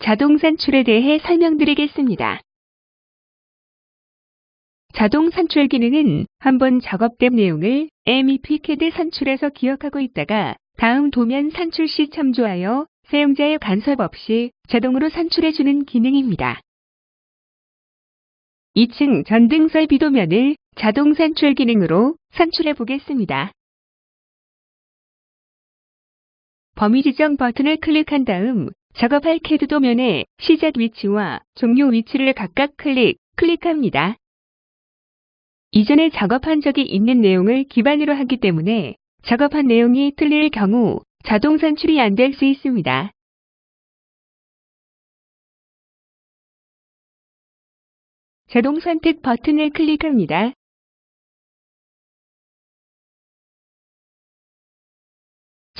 자동 산출에 대해 설명드리겠습니다. 자동 산출 기능은 한번 작업된 내용을 MEP CAD 산출에서 기억하고 있다가 다음 도면 산출 시 참조하여 사용자의 간섭 없이 자동으로 산출해주는 기능입니다. 2층 전등설 비도면을 자동 산출 기능으로 산출해 보겠습니다. 범위 지정 버튼을 클릭한 다음 작업할 CAD 도면의 시작 위치와 종료 위치를 각각 클릭, 클릭합니다. 이전에 작업한 적이 있는 내용을 기반으로 하기 때문에 작업한 내용이 틀릴 경우 자동 산출이 안 될 수 있습니다. 자동 선택 버튼을 클릭합니다.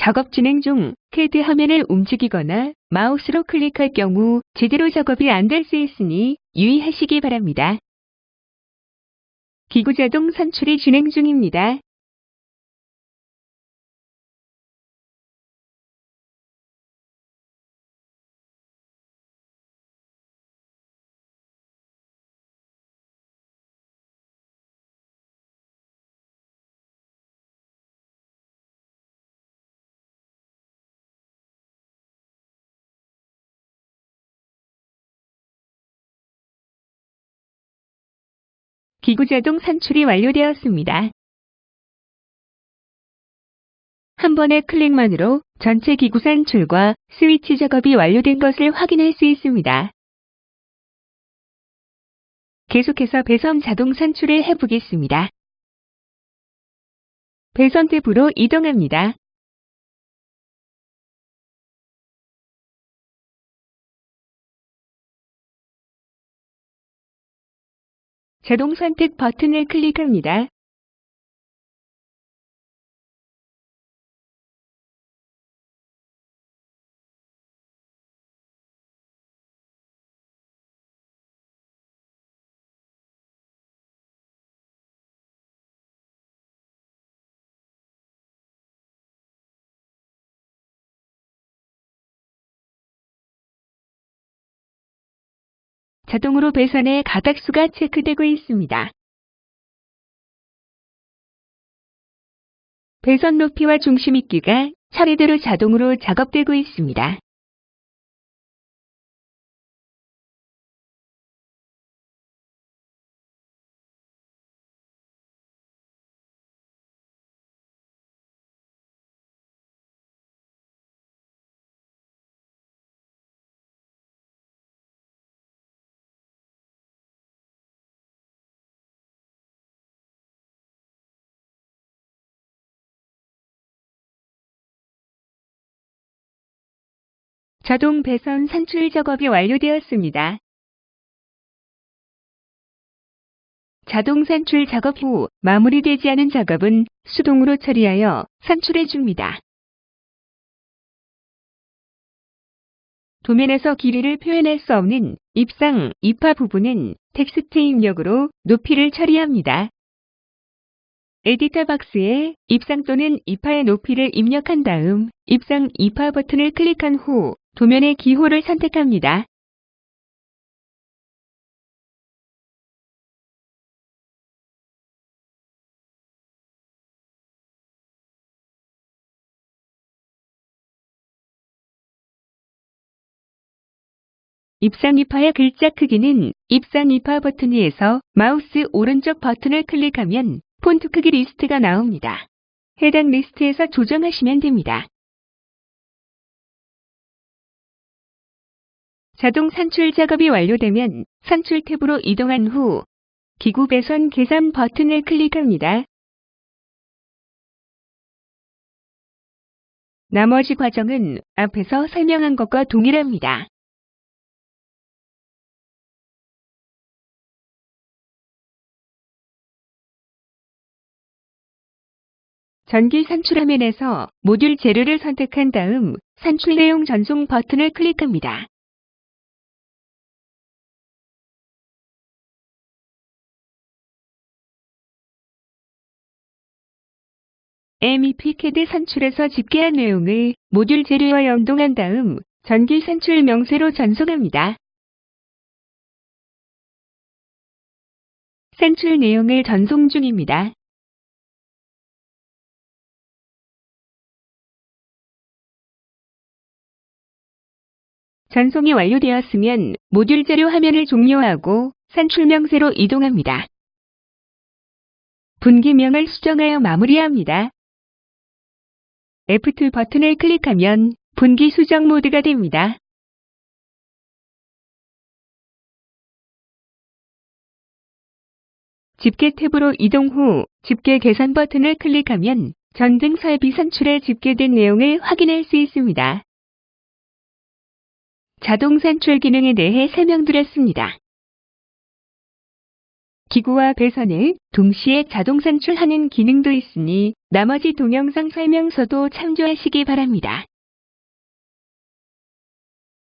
작업 진행 중 CAD 화면을 움직이거나 마우스로 클릭할 경우 제대로 작업이 안 될 수 있으니 유의하시기 바랍니다. 기구 자동 산출이 진행 중입니다. 기구 자동 산출이 완료되었습니다. 한 번의 클릭만으로 전체 기구 산출과 스위치 작업이 완료된 것을 확인할 수 있습니다. 계속해서 배선 자동 산출을 해보겠습니다. 배선 탭으로 이동합니다. 자동 선택 버튼을 클릭합니다. 자동으로 배선의 가닥수가 체크되고 있습니다. 배선 높이와 중심 있기가 차례대로 자동으로 작업되고 있습니다. 자동 배선 산출 작업이 완료되었습니다. 자동 산출 작업 후 마무리되지 않은 작업은 수동으로 처리하여 산출해 줍니다. 도면에서 길이를 표현할 수 없는 입상, 입하 부분은 텍스트 입력으로 높이를 처리합니다. 에디터 박스에 입상 또는 입하의 높이를 입력한 다음 입상, 입하 버튼을 클릭한 후 도면의 기호를 선택합니다. 입상 입하의 글자 크기는 입상 입하 버튼 위에서 마우스 오른쪽 버튼을 클릭하면 폰트 크기 리스트가 나옵니다. 해당 리스트에서 조정하시면 됩니다. 자동 산출 작업이 완료되면 산출 탭으로 이동한 후 기구 배선 계산 버튼을 클릭합니다. 나머지 과정은 앞에서 설명한 것과 동일합니다. 전기 산출 화면에서 모듈 재료를 선택한 다음 산출 내용 전송 버튼을 클릭합니다. MEP CAD 산출에서 집계한 내용을 모듈 재료와 연동한 다음 전기 산출 명세로 전송합니다. 산출 내용을 전송 중입니다. 전송이 완료되었으면 모듈 자료 화면을 종료하고 산출 명세로 이동합니다. 분기명을 수정하여 마무리합니다. F2 버튼을 클릭하면 분기 수정 모드가 됩니다. 집계 탭으로 이동 후 집계 계산 버튼을 클릭하면 전등 설비 산출에 집계된 내용을 확인할 수 있습니다. 자동 산출 기능에 대해 설명드렸습니다. 기구와 배선을 동시에 자동 산출하는 기능도 있으니 나머지 동영상 설명서도 참조하시기 바랍니다.